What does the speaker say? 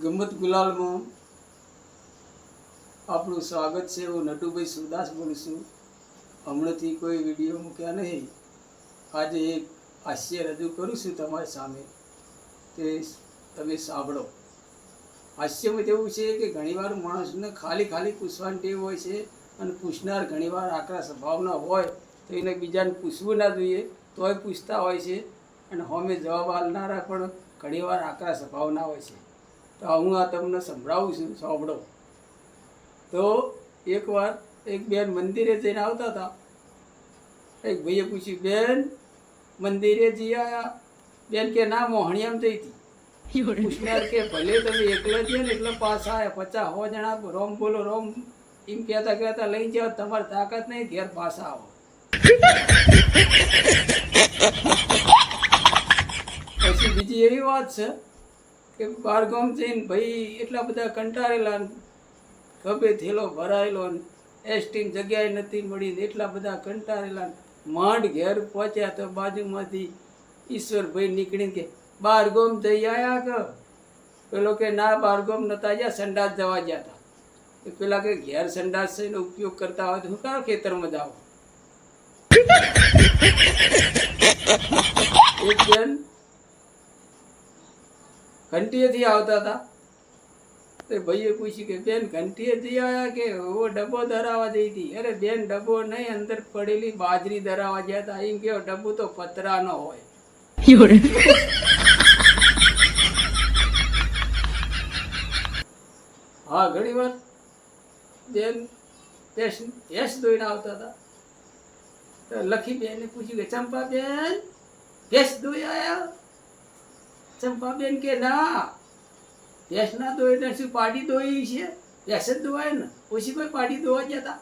ગમત ગુલાલમાં આપણું સ્વાગત છે હું નટુભાઈ સુદાસ બોલું છું. હમણાંથી કોઈ વીડિયો મૂક્યા નહીં. આજે એક હાસ્ય રજૂ કરું છું તમારી સામે. તે તમે સાંભળો. હાસ્યમાં એવું છે કે ઘણીવાર માણસને ખાલી ખાલી પૂછવાની ટેવ હોય છે અને પૂછનાર ઘણીવાર આકરા સ્વભાવના હોય તો એને બીજાને પૂછવું ના જોઈએ, તોય પૂછતા હોય છે અને હોમે જવાબ આપનારા પણ ઘણીવાર આકરા સ્વભાવના હોય છે. તો હું આ તમને સંભળાવું છું સાંભળો. તો એકવાર એક બેન મંદિરે જઈને આવતા હતા. એક ભાઈએ પૂછ્યું બેન મંદિરે જઈ આવ્યા બેન કે ના મોહણિયામ જઈ હતી. પૂછનાર કે ભલે તમે એકલા જ ને એટલે પાછા આવ્યા પચાસ હો જણા રોમ બોલો રોમ. એમ કહેતા કહેતા લઈ જાઓ તમારી તાકાત નહીં ઘેર પાછા આવો. પછી બીજી એવી વાત છે કે બારગામ જઈને ભાઈ એટલા બધા કંટાળેલા ખભે થેલો ભરાયેલો એસટીની જગ્યાએ નથી મળી એટલા બધા કંટાળેલા માંડ ઘેર પહોંચ્યા તો બાજુમાંથી ઈશ્વરભાઈ નીકળીને કે બારગામ જઈ આયા કે? પેલો કે, ના બારગામ નતા ગયા સંડાસ જવા ગયા હતા એ પેલા કે, ઘેર સંડાસ થઈને ઉપયોગ કરતા હોય તો હું કાં ખેતરમાં જાઓ એક બેન ઘંટીએથી આવતા હતા. તો ભાઈએ પૂછ્યું કે બેન ઘંટીએથી આવ્યા કે? ઓ ડબ્બો ધરાવવા જઈ હતી. અરે બેન ડબ્બો નહીં અંદર પડેલી બાજરી ધરાવવા ગયા હતા. એમ કેવો ડબ્બો તો પતરાનો હોય. હા ઘણી વાર બેન ભેંસ ભેંસ દોઈને આવતા હતા. તો લખી બેને પૂછ્યું કે ચંપા બેન ભેંસ દોઈ આયા? ચંપા બેન કે, ના ભેંસ ના દોઈ ને શું પાડી દોઈ છે? ભેંસ જ દોવાય ને. ઓછી કોઈ પાડી દોવા જતા?